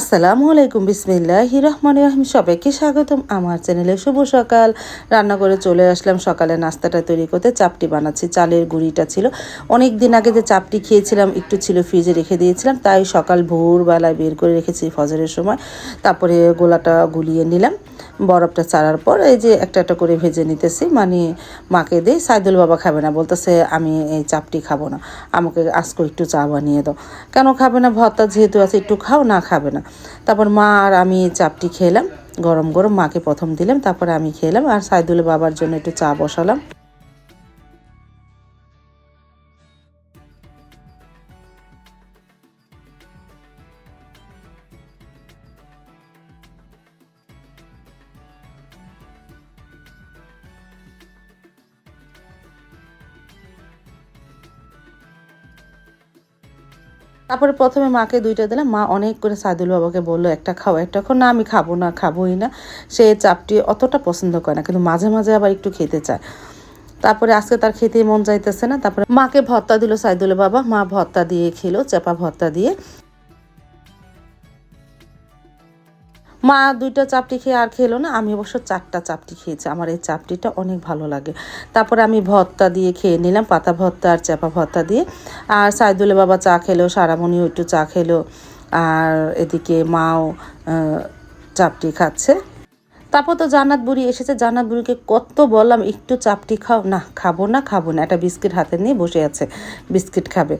আসসালামু আলাইকুম বিসমিল্লাহ রহমান রহিম। সবাইকে স্বাগতম আমার চ্যানেলে। শুভ সকাল। রান্না করে চলে আসলাম। সকালে নাস্তাটা তৈরি করতে চাপটি বানাচ্ছি। চালের গুঁড়িটা ছিল। অনেক দিন আগে যে চাপটি খেয়েছিলাম, একটু ছিল ফ্রিজে রেখে দিয়েছিলাম। তাই সকাল ভোরবেলায় বের করে রেখেছি ফজরের সময়। তারপরে গোলাটা গুলিয়ে নিলাম। বরফটা চাড়ার পর এই যে একটা একটা করে ভেজে নিতেছি। মানে মাকে দেই, সাইদুল বাবা খাবে না। বলতেছে, আমি এই চাপটি খাব না। আমাকে আজকে একটু চা বানিয়ে দাও। কেন খাবে না? ভর্তা যেহেতু আছে, একটু খাও, না খাবে না। তারপর মা আর আমি চাপটি খেলাম, গরম গরম মাকে প্রথম দিলাম, তারপর আমি খেলাম, আর সাইদুল বাবার জন্য একটু চা বসালাম। তারপরে প্রথমে মাকে দুইটা দিলাম। মা অনেক করে সাইদুল বাবাকে বলল, একটা খাও একটা খাও। না, আমি খাব না, খাবোই না। সে চাপটি অতটা পছন্দ করে না, কিন্তু মাঝে মাঝে আবার একটু খেতে চায়। তারপরে আজকে তার খেতে মন যাইতেছে না। তারপরে মাকে ভত্তা দিল সাইদুল বাবা। মা ভত্তা দিয়ে খেলো, চাপা ভত্তা দিয়ে। মা দুইটা চাপটি খেয়ে আর খেলো না, আমি অবশ্য চারটা চাপটি খেয়েছি। আমার এই চাপটিটা অনেক ভালো লাগে। তারপরে আমি ভর্তা দিয়ে খেয়ে নিলাম, পাতা ভর্তা আর চাপা ভর্তা দিয়ে। আর সাইদুলে বাবা চা খেলো, সারামণিও একটু চা খেলো। আর এদিকে মাও চাপটি খাচ্ছে। তারপর তো জান্নাত বুড়ি এসেছে। জান্নাত বুড়িকে কত বললাম, একটু চাপটি খাও। না, খাব না খাব না। একটা বিস্কিট হাতে নিয়ে বসে আছে। বিস্কিট খাবে।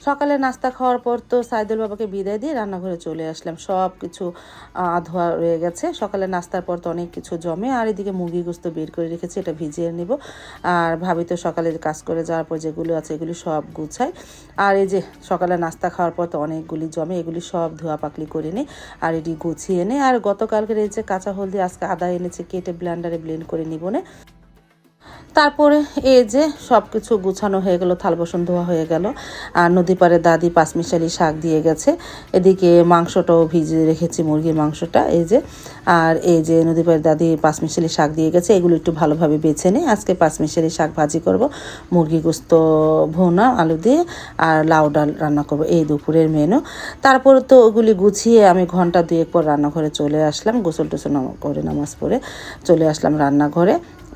সকালে নাস্তা খাওয়ার পর তো সাইদুল বাবাকে বিদায় দিয়ে রান্নাঘরে চলে আসলাম। সব কিছু আহ, ধোয়া রয়ে গেছে। সকালে নাস্তার পর তো অনেক কিছু জমে আর এদিকে মুরগি গোস্ত বের করে রেখেছি এটা ভিজিয়ে নিব। আর ভাবি তো সকালে কাজ করে যাওয়ার পর যেগুলো আছে এগুলি সব গুছাই। আর এই যে সকালে নাস্তা খাওয়ার পর তো অনেকগুলি জমে এগুলি সব ধোয়া পাকলি করে নিই আর এটি গুছিয়ে নিই। আর গতকালকের এই যে কাঁচা হলদি আজকে আদা এনেছে কেটে ব্লেন্ডারে ব্লেন্ড করে নিব না। তারপরে এই যে সব কিছু গুছানো হয়ে গেল, থাল বাসন ধোয়া হয়ে গেল। আর নদী পাড়ে দাদি পাঁচমিশালি শাক দিয়ে গেছে। এদিকে মাংসটাও ভিজিয়ে রেখেছি, মুরগির মাংসটা, এই যে। আর এই যে নদী পাড়ে দাদি পাঁচমিশালি শাক দিয়ে গেছে, এগুলো একটু ভালোভাবে বেছে নিই আজকে পাঁচমিশালি শাক ভাজি করব। মুরগি গোস্ত, ভোনা, আলু দিয়ে, আর লাউ ডাল রান্না করব, এই দুপুরের মেনু তারপর তো ওগুলি গুছিয়ে আমি ঘণ্টা দুয়েক পর রান্নাঘরে চলে আসলাম গোসল টোসল করে নামাজ পড়ে চলে আসলাম রান্নাঘরে।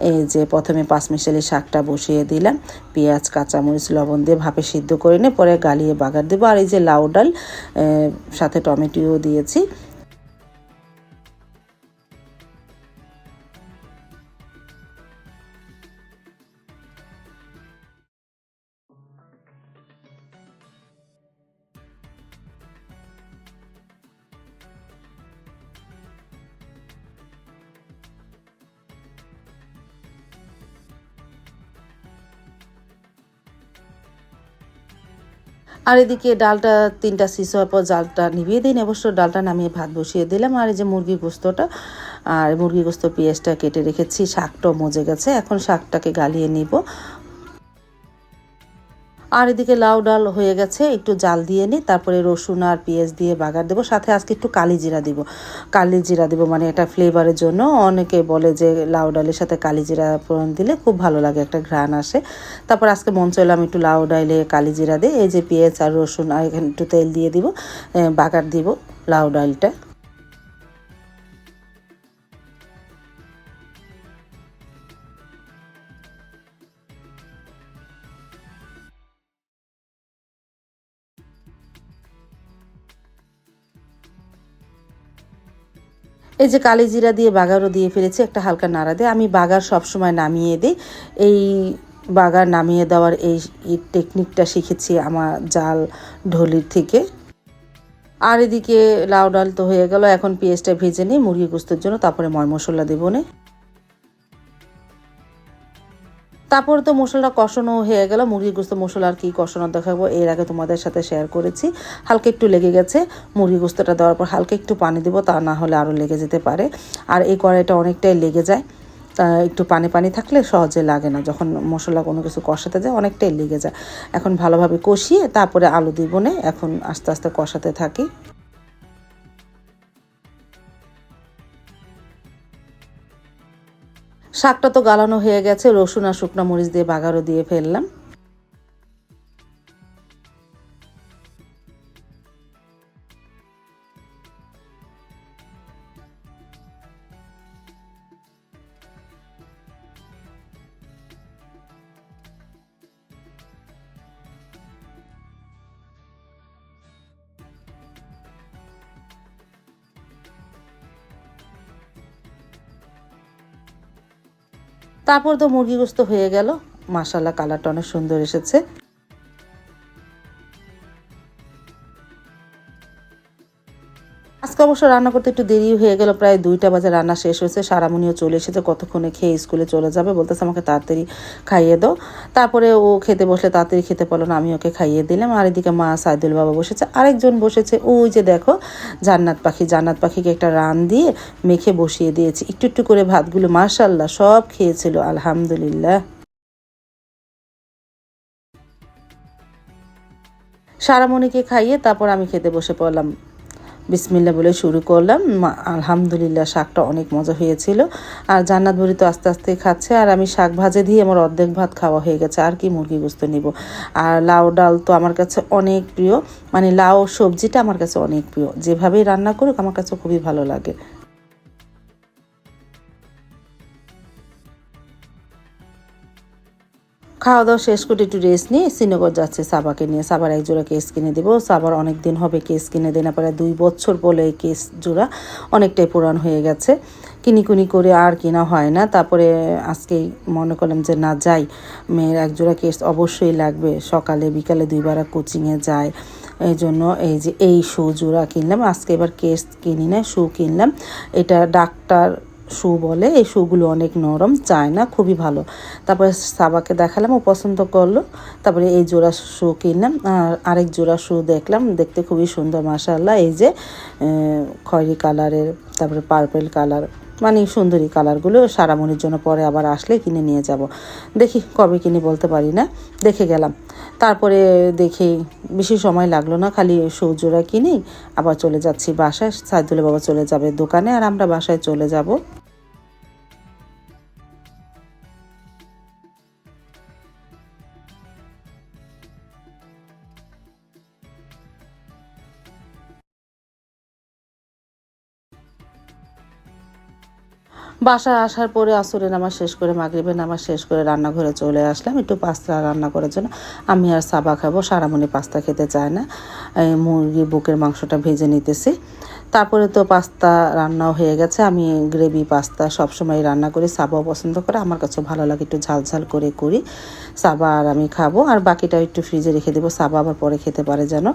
এই যে প্রথমে পাঁচমিশালি শাকটা বসিয়ে দিলাম, পেঁয়াজ, কাঁচামরিচ, লবণ দিয়ে ভাপে সিদ্ধ করে নিয়ে পরে গালিয়ে বাগার দেবো। আর এই যে লাউ ডাল সাথে টমেটোও দিয়েছি। আর এদিকে ডালটা তিনটা সিস হওয়ার পর জালটা নিভিয়ে দিন অবশ্য ডালটা নামিয়ে ভাত বসিয়ে দিলাম। আর এই যে মুরগি গোস্তটা, আর মুরগি গোস্ত পেঁয়াজটা কেটে রেখেছি, শাকটাও মজে গেছে। এখন শাকটাকে গালিয়ে নিব। আর এদিকে লাউ ডাল হয়ে গেছে, একটু জাল দিয়ে নিই তারপরে রসুন আর পেঁয়াজ দিয়ে বাগার দেবো। সাথে আজকে একটু কালি জিরা দিব। কালি জিরা দেবো মানে এটা ফ্লেভারের জন্য। অনেকে বলে যে লাউ ডালের সাথে কালি জিরা ফোড়ন দিলে খুব ভালো লাগে, একটা ঘ্রাণ আসে। তারপর আজকে মন আমি একটু লাউ ডালে কালি জিরা দিই। এই যে পেঁয়াজ আর রসুন, আর এখানে একটু তেল দিয়ে দিব বাগার দিব লাউ ডালটা। এই যে কালি জিরা দিয়ে, বাগারও দিয়ে ফেলেছি একটা হালকা নাড়া দিয়ে। আমি বাগার সবসময় নামিয়ে দিই। এই বাগার নামিয়ে দেওয়ার এই টেকনিকটা শিখেছি আমার জাল ঢলির থেকে। আর এদিকে লাউ ডাল তো হয়ে গেল, এখন পেঁয়াজটা ভেজে নিই মুরগি গোস্তের জন্য, তারপরে ময় মশলা দেবো নে। তারপরে তো মশলাটা কষানো হয়ে গেল মুরগি গোস্ত মশলা আর কি কষানো দেখাবো, এর আগে তোমাদের সাথে শেয়ার করেছি। হালকা একটু লেগে গেছে মুরগি গোস্তটা দেওয়ার পর হালকা একটু পানি দেবো, তা না হলে আরও লেগে যেতে পারে। আর এই কড়াইটা অনেকটাই লেগে যায় একটু পানি পানি থাকলে সহজে লাগে না, যখন মশলা কোনো কিছু কষাতে যায় অনেকটাই লেগে যায়। এখন ভালোভাবে কষিয়ে তারপরে আলু দিব এখন আস্তে আস্তে কষাতে থাকি। শাকটা তো গালানো হয়ে গেছে রসুন আর শুকনো মরিচ দিয়ে বাগারও দিয়ে ফেললাম। তারপর তো মুরগি গোস্ত হয়ে গেল। মাসাল্লাহ কালারটা অনেক সুন্দর এসেছে। আজকে অবশ্য রান্না করতে একটু দেরি হয়ে গেল, প্রায় দুইটা বাজে রান্না শেষ হয়েছে। সারামুনিও চলে এসেছে, কতক্ষণে খেয়ে স্কুলে চলে যাবে বলতেছে, আমাকে তাড়াতাড়ি খাইয়ে দাও। তারপরে ও খেতে বসলে, তাড়াতাড়ি খেতে পারল না, আমি ওকে খাইয়ে দিলাম। আর এদিকে মা সাইদুল বাবা বসেছে, আরেকজন বসেছে, ওই যে দেখো, জান্নাত পাখি, জান্নাত পাখিকে একটা রান দিয়ে মেখে বসিয়ে দিয়েছি। একটু একটু করে ভাতগুলো মার্শাল্লাহ সব খেয়েছিল, আলহামদুলিল্লাহ। সারামণিকে খাইয়ে তারপর আমি খেতে বসে পড়লাম। বিসমিল্লা বলে শুরু করলাম। আলহামদুলিল্লাহ শাকটা অনেক মজা হয়েছিল। আর জান্নাত বুড়ি তো আস্তে আস্তে খাচ্ছে। আর আমি শাক ভাজে দিয়ে আমার অর্ধেক ভাত খাওয়া হয়ে গেছে। আর কি মুরগি গুস্ত নিব। আর লাউ ডাল তো আমার কাছে অনেক প্রিয়। মানে লাউ সবজিটা আমার কাছে অনেক প্রিয়। যেভাবেই রান্না করুক, আমার কাছে খুবই ভালো লাগে। খাওয়া দাওয়া শেষ করে একটু রেস্ট নিয়ে শ্রীনগর যাচ্ছে সাবাকে নিয়ে। সাবার এক জোড়া কেস কিনে দেবো। সাবার অনেক দিন হবে কেস কিনে দেয় না প্রায় দুই বছর বলে এই কেস জোড়া অনেকটাই পুরান হয়ে গেছে। কিনি কুনি করে আর কিনা হয় না। তারপরে আজকেই মনে করলাম যে না যাই, মেয়ের এক জোড়া কেস অবশ্যই লাগবে। সকালে, বিকালে দুইবার কোচিংয়ে যায়। এই জন্য এই যে এই শু জোড়া কিনলাম। আজকে এবার কেস কিনি না শু কিনলাম। এটা ডাক্তার শু বলে, এই শুগুলো অনেক নরম, চায় না, খুবই ভালো। তারপরে সাবাকে দেখালাম, ও পছন্দ করল। তারপরে এই জোড়া শু কিনলাম, আর আরেক জোড়া শু দেখলাম, দেখতে খুবই সুন্দর মাসাল্লাহ এই যে খয়েরি কালারের, তারপরে পার্পেল কালার মানে সুন্দরী কালারগুলো সারামনির জন্য পরে আবার আসলে কিনে নিয়ে যাব। দেখি কবে কিনে বলতে পারি না, দেখে গেলাম। তারপরে দেখি, বেশি সময় লাগল না, খালি সৌজোড়া কিনি, আবার চলে যাচ্ছি বাসায় সাইদুলে বাবা চলে যাবে দোকানে, আর আমরা বাসায় চলে যাব। বাসায় আসার পরে আসরে নামাজ শেষ করে মাগরিবের নামাজ শেষ করে রান্নাঘরে চলে আসলাম। একটু পাস্তা রান্না করার জন্য। আমি আর সাবা খাব। সারামণি পাস্তা খেতে চায় না। এই মুরগির বুকের মাংসটা ভেজে নিতেছি। তারপরে তো পাস্তা রান্নাও হয়ে গেছে। আমি গ্রেভি পাস্তা সবসময় রান্না করি। সাবাও পছন্দ করে। আমার কাছে ভালো লাগে একটু ঝাল ঝাল করে করি। সাবা আর আমি খাব। আর বাকিটা একটু ফ্রিজে রেখে দেবো। সাবা আবার পরে খেতে পারে যেন।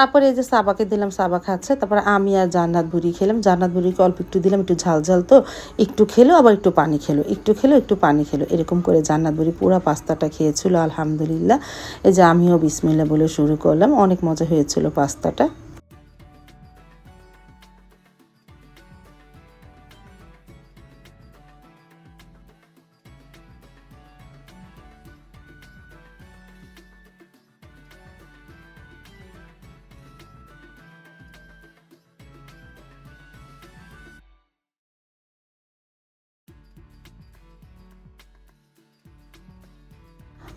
তারপরে এই যে সাবাকে দিলাম, সাবা খাচ্ছে। তারপরে আমি আর জান্নাত বুড়ি খেলাম। জান্নাত বুড়িকে অল্প একটু দিলাম, একটু ঝাল ঝাল তো। একটু খেলো, আবার একটু পানি খেলো। একটু খেলো, একটু পানি খেলো। এরকম করে জান্নাত বুড়ি পুরো পাস্তাটা খেয়েছিল, আলহামদুলিল্লাহ। এই যে আমিও বিসমিল্লা বলে শুরু করলাম। অনেক মজা হয়েছিল পাস্তাটা।